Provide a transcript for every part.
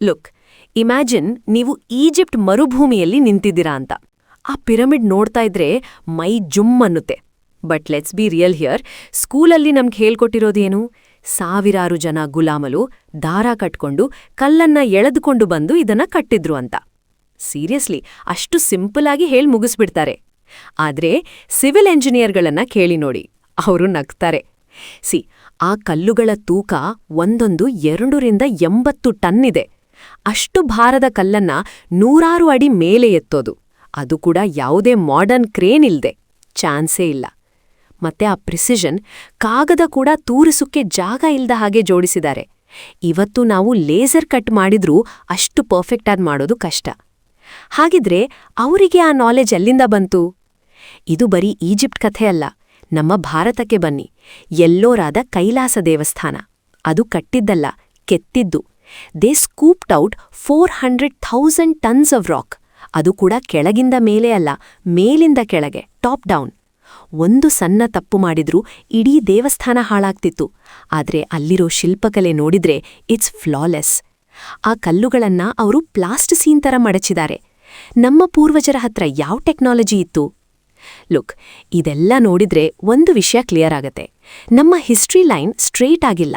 Look imagine ನೀವು Egypt ಮರುಭೂಮಿಯಲ್ಲಿ ನಿಂತಿದ್ದೀರಾ ಅಂತ. ಆ ಪಿರಮಿಡ್ ನೋಡ್ತಾ ಇದ್ರೆ ಮೈ ಜುಮ್ ಅನ್ನುತ್ತೆ. But let's be real here ಸ್ಕೂಲಲ್ಲಿ ನಮ್ಗೆ ಹೇಳ್ಕೊಟ್ಟಿರೋದೇನು ಸಾವಿರಾರು ಜನ ಗುಲಾಮಲು ದಾರ ಕಟ್ಕೊಂಡು ಕಲ್ಲನ್ನ ಎಳೆದುಕೊಂಡು ಬಂದು ಇದನ್ನ ಕಟ್ಟಿದ್ರು ಅಂತ. ಸೀರಿಯಸ್ಲಿ ಅಷ್ಟು ಸಿಂಪಲ್ ಆಗಿ ಹೇಳ್ ಮುಗಿಸ್ಬಿಡ್ತಾರೆ. ಆದ್ರೆ ಸಿವಿಲ್ ಎಂಜಿನಿಯರ್ಗಳನ್ನ ಕೇಳಿ ನೋಡಿ, ಅವರು ನಗ್ತಾರೆ. ಸಿ ಆ ಕಲ್ಲುಗಳ ತೂಕ ಒಂದೊಂದು ಎರಡರಿಂದ ಎಂಬತ್ತು ಟನ್ ಇದೆ. ಅಷ್ಟು ಭಾರದ ಕಲ್ಲನ್ನ ನೂರಾರು ಅಡಿ ಮೇಲೆ ಎತ್ತೋದು. ಅದು ಕೂಡ ಯಾವುದೇ ಮಾಡರ್ನ್ ಕ್ರೇನ್ ಇಲ್ದೆ. ಚಾನ್ಸೇ ಇಲ್ಲ. ಮತ್ತೆ ಆ ಪ್ರಿಸಿಷನ್ ಕಾಗದ ಕೂಡ ತೂರಿಸುಕ್ಕೆ ಜಾಗ ಇಲ್ದ ಹಾಗೆ ಜೋಡಿಸಿದ್ದಾರೆ. ಇವತ್ತು ನಾವು ಲೇಸರ್ ಕಟ್ ಮಾಡಿದ್ರೂ ಅಷ್ಟು ಪರ್ಫೆಕ್ಟ್ ಆಗಿ ಮಾಡೋದು ಕಷ್ಟ. ಹಾಗಿದ್ರೆ ಅವರಿಗೆ ಆ ನಾಲೆಜ್ ಎಲ್ಲಿಂದ ಬಂತು? ಇದು ಬರೀ ಈಜಿಪ್ಟ್ ಕಥೆ ಅಲ್ಲ. ನಮ್ಮ ಭಾರತಕ್ಕೆ ಬನ್ನಿ. ಎಲ್ಲೋರಾದ ಕೈಲಾಸ ದೇವಸ್ಥಾನ. ಅದು ಕಟ್ಟಿದ್ದಲ್ಲ, ಕೆತ್ತಿದ್ದು. They scooped out four hundred thousand tons of rock ಅದು ಕೂಡ ಕೆಳಗಿಂದ ಮೇಲೆ ಅಲ್ಲ, ಮೇಲಿಂದ ಕೆಳಗೆ ಟಾಪ್ ಡೌನ್ ಒಂದು ಸಣ್ಣ ತಪ್ಪು ಮಾಡಿದ್ರೂ, ಇಡೀ ದೇವಸ್ಥಾನ ಹಾಳಾಗ್ತಿತ್ತು. ಆದ್ರೆ ಅಲ್ಲಿರೋ ಶಿಲ್ಪಕಲೆ ನೋಡಿದ್ರೆ ಇಟ್ಸ್ ಫ್ಲಾಲೆಸ್ ಆ ಕಲ್ಲುಗಳನ್ನ ಅವರು ಪ್ಲಾಸ್ಟ್ ಸೀನ್ ತರ ಮಡಚಿದ್ದಾರೆ. ನಮ್ಮ ಪೂರ್ವಜರ ಹತ್ರ ಯಾವ ಟೆಕ್ನಾಲಜಿ ಇತ್ತು? ಲುಕ್ ಇದೆಲ್ಲ ನೋಡಿದ್ರೆ ಒಂದು ವಿಷಯ ಕ್ಲಿಯರ್ ಆಗತ್ತೆ. ನಮ್ಮ ಹಿಸ್ಟ್ರಿ ಲೈನ್ ಸ್ಟ್ರೇಟ್ ಆಗಿಲ್ಲ.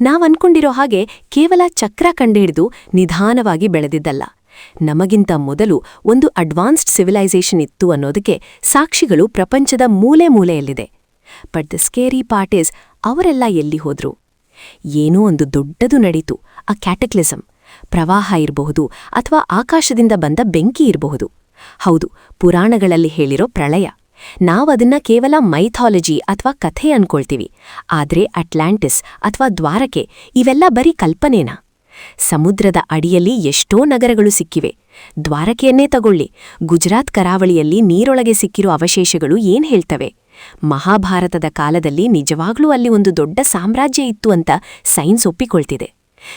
ನಾವ್ ಅನ್ಕೊಂಡಿರೋ ಹಾಗೆ ಕೇವಲ ಚಕ್ರ ಕಂಡುಹಿಡಿದು ನಿಧಾನವಾಗಿ ಬೆಳೆದಿದ್ದಲ್ಲ. ನಮಗಿಂತ ಮೊದಲು ಒಂದು ಅಡ್ವಾನ್ಸ್ಡ್ ಸಿವಿಲೈಸೇಷನ್ ಇತ್ತು ಅನ್ನೋದಕ್ಕೆ ಸಾಕ್ಷಿಗಳು ಪ್ರಪಂಚದ ಮೂಲೆ ಮೂಲೆಯಲ್ಲಿದೆ. But the scary part is ಅವರೆಲ್ಲ ಎಲ್ಲಿ ಹೋದ್ರು? ಏನೋ ಒಂದು ದೊಡ್ಡದು ನಡೀತು, ಆ ಕ್ಯಾಟಕ್ಲಿಸಂ ಪ್ರವಾಹ ಇರಬಹುದು ಅಥವಾ ಆಕಾಶದಿಂದ ಬಂದ ಬೆಂಕಿ ಇರಬಹುದು. ಹೌದು, ಪುರಾಣಗಳಲ್ಲಿ ಹೇಳಿರೋ ಪ್ರಳಯ. ನಾವದನ್ನ ಕೇವಲ ಮೈಥಾಲಜಿ ಅಥವಾ ಕಥೆ ಅನ್ಕೊಳ್ತೀವಿ. ಆದ್ರೆ ಅಟ್ಲಾಂಟಿಸ್ ಅಥವಾ ದ್ವಾರಕೆ ಇವೆಲ್ಲ ಬರೀ ಕಲ್ಪನೆನಾ? ಸಮುದ್ರದ ಅಡಿಯಲ್ಲಿ ಎಷ್ಟೋ ನಗರಗಳು ಸಿಕ್ಕಿವೆ. ದ್ವಾರಕೆಯನ್ನೇ ತಗೊಳ್ಳಿ. ಗುಜರಾತ್ ಕರಾವಳಿಯಲ್ಲಿ ನೀರೊಳಗೆ ಸಿಕ್ಕಿರೋ ಅವಶೇಷಗಳು ಏನ್ ಹೇಳ್ತವೆ? ಮಹಾಭಾರತದ ಕಾಲದಲ್ಲಿ ನಿಜವಾಗ್ಲೂ ಅಲ್ಲಿ ಒಂದು ದೊಡ್ಡ ಸಾಮ್ರಾಜ್ಯ ಇತ್ತು ಅಂತ ಸೈನ್ಸ್ ಒಪ್ಪಿಕೊಳ್ತಿದೆ.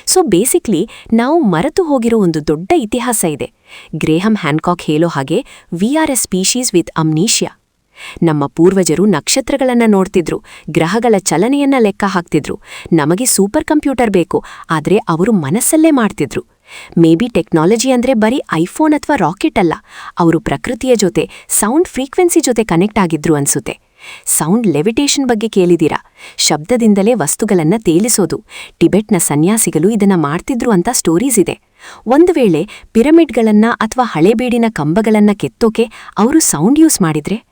ಸೊ ಬೇಸಿಕ್ಲಿ ನಾವು ಮರೆತು ಹೋಗಿರೋ ಒಂದು ದೊಡ್ಡ ಇತಿಹಾಸ ಇದೆ. ಗ್ರೇಹಂ ಹ್ಯಾನ್ಕಾಕ್ ಹೇಳೋ ಹಾಗೆ we are a species with amnesia. ನಮ್ಮ ಪೂರ್ವಜರು ನಕ್ಷತ್ರಗಳನ್ನ ನೋಡ್ತಿದ್ರು, ಗ್ರಹಗಳ ಚಲನೆಯನ್ನ ಲೆಕ್ಕ ಹಾಕ್ತಿದ್ರು. ನಮಗೆ ಸೂಪರ್ ಕಂಪ್ಯೂಟರ್ ಬೇಕು, ಆದ್ರೆ ಅವರು ಮನಸ್ಸಲ್ಲೇ ಮಾಡ್ತಿದ್ರು. ಮೇಬಿ ಟೆಕ್ನಾಲಜಿ ಅಂದ್ರೆ ಬರೀ ಐಫೋನ್ ಅಥವಾ ರಾಕೆಟ್ ಅಲ್ಲ, ಅವರು ಪ್ರಕೃತಿಯ ಜೊತೆ, ಸೌಂಡ್ ಫ್ರೀಕ್ವೆನ್ಸಿ ಜೊತೆ ಕನೆಕ್ಟ್ ಆಗಿದ್ರು ಅನ್ಸುತ್ತೆ. ಸೌಂಡ್ ಲೆವಿಟೇಷನ್ ಬಗ್ಗೆ ಕೇಳಿದೀರಾ? ಶಬ್ದದಿಂದಲೇ ವಸ್ತುಗಳನ್ನ ತೇಲಿಸೋದು. ಟಿಬೆಟ್ನ ಸನ್ಯಾಸಿಗಳು ಇದನ್ನ ಮಾಡ್ತಿದ್ರು ಅಂತ ಸ್ಟೋರೀಸ್ ಇದೆ. ಒಂದು ವೇಳೆ ಪಿರಮಿಡ್ಗಳನ್ನ ಅಥವಾ ಹಳೆಬೀಡಿನ ಕಂಬಗಳನ್ನ ಕೆತ್ತೋಕೆ ಅವರು ಸೌಂಡ್ ಯೂಸ್ ಮಾಡಿದ್ರೆ?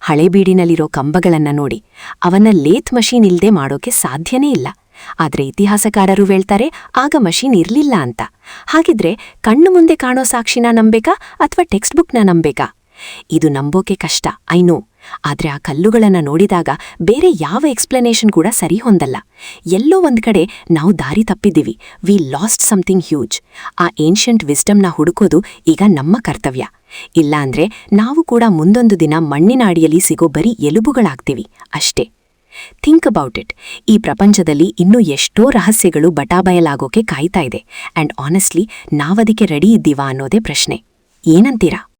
ಹಳೆಬೀಡಿನಲ್ಲಿರೋ ಕಂಬಗಳನ್ನ ನೋಡಿ ಅವನ್ನ ಲೇತ್ ಮಷೀನ್ ಇಲ್ದೆ ಮಾಡೋಕೆ ಸಾಧ್ಯನೇ ಇಲ್ಲ. ಆದ್ರೆ ಇತಿಹಾಸಕಾರರು ಹೇಳ್ತಾರೆ, ಆಗ ಮಷೀನ್ ಇರ್ಲಿಲ್ಲ ಅಂತ. ಹಾಗಿದ್ರೆ ಕಣ್ಣು ಮುಂದೆ ಕಾಣೋ ಸಾಕ್ಷಿನ ನಂಬೇಕಾ ಅಥವಾ ಟೆಕ್ಸ್ಟ್ ಬುಕ್ನ ನಂಬೇಕಾ? ಇದು ನಂಬೋಕೆ ಕಷ್ಟ, ಐ ನೋ. ಆದ್ರೆ ಆ ಕಲ್ಲುಗಳನ್ನ ನೋಡಿದಾಗ ಬೇರೆ ಯಾವ ಎಕ್ಸ್ಪ್ಲನೇಷನ್ ಕೂಡ ಸರಿ ಹೊಂದಲ್ಲ. ಎಲ್ಲೋ ಒಂದ್ ಕಡೆ ನಾವು ದಾರಿ ತಪ್ಪಿದ್ದೀವಿ. We lost something huge. ಆ ಏನ್ಷಂಟ್ ವಿಸ್ಡಮ್ನ ಹುಡುಕೋದು ಈಗ ನಮ್ಮ ಕರ್ತವ್ಯ. ಇಲ್ಲಾಂದ್ರೆ ನಾವು ಕೂಡ ಮುಂದೊಂದು ದಿನ ಮಣ್ಣಿನ ಅಡಿಯಲ್ಲಿ ಸಿಗೋ ಬರೀ ಎಲುಬುಗಳಾಗ್ತೀವಿ. ಅಷ್ಟೇ. Think about it. ಈ ಪ್ರಪಂಚದಲ್ಲಿ ಇನ್ನೂ ಎಷ್ಟೋ ರಹಸ್ಯಗಳು ಬಟಾಬಯಲಾಗೋಕೆ ಕಾಯ್ತಾ ಇದೆ. ಆ್ಯಂಡ್ ಆನೆಸ್ಟ್ಲಿ ನಾವದಕ್ಕೆ ರೆಡಿ ಇದ್ದೀವಾ ಅನ್ನೋದೇ ಪ್ರಶ್ನೆ. ಏನಂತೀರಾ?